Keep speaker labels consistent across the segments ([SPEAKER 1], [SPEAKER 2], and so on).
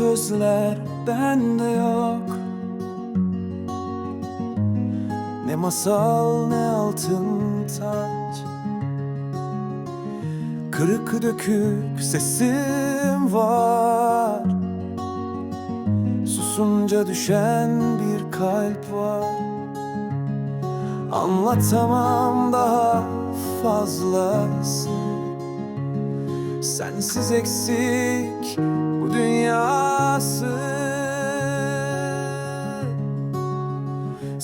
[SPEAKER 1] sözler bende yok. Ne masal ne altın taç. Kırık dökük sesim var. Susunca düşen bir kalp var. Anlatamam daha fazlası. Sensiz eksik bu dünyası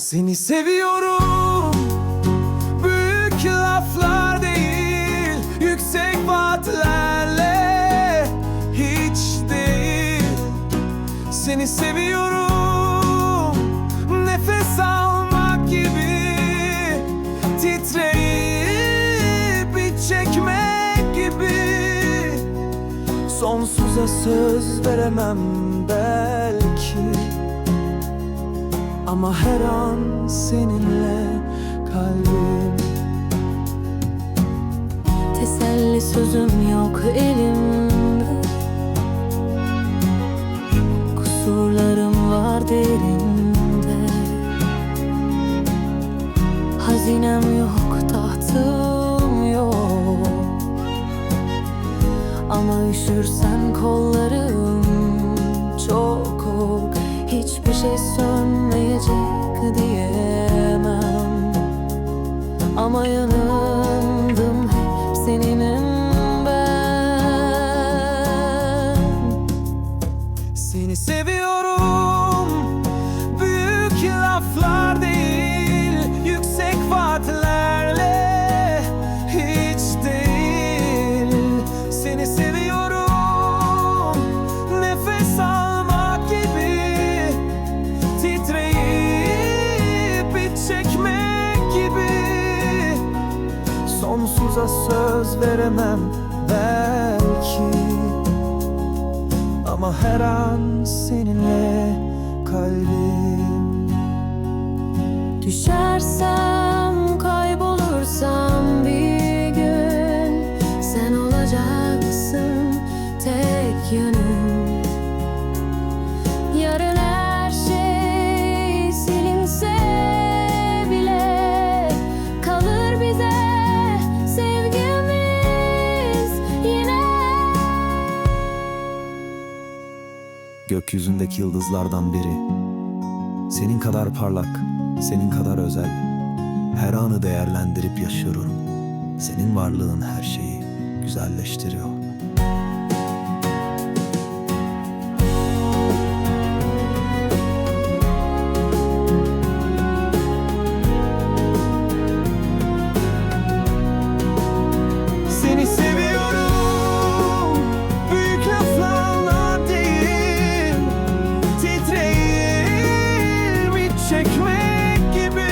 [SPEAKER 1] Seni seviyorum. Büyük laflar değil Yüksek vaatlerle Hiç değil. Seni seviyorum. Nefes almak gibi Titreyip iç çekmek gibi. Sonsuza söz veremem belki Ama her an seninle kalbim.
[SPEAKER 2] Teselli sözüm yok elimde. Kusurlarım var derinde. Hazinem yok, tahtım yok. Ama üşürsen kollarım Hiçbir şey sönmeyecek diyemem
[SPEAKER 1] Sonsuza söz veremem belki. Ama her an seninle kalbim.
[SPEAKER 2] Düşersem kaybolursam bir gün Sen olacaksın tek yönüm
[SPEAKER 1] Gökyüzündeki yıldızlardan biri. Senin kadar parlak, senin kadar özel. Her anı değerlendirip yaşıyorum. Senin varlığın her şeyi güzelleştiriyor çekmek gibi.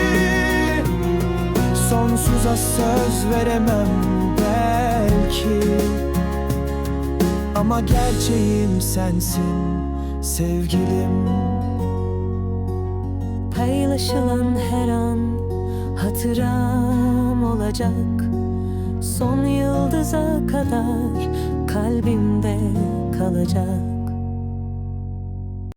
[SPEAKER 1] Sonsuza söz veremem belki. Ama gerçeğim sensin sevgilim.
[SPEAKER 2] Paylaşılan her an hatıram olacak. Son yıldıza kadar kalbimde kalacak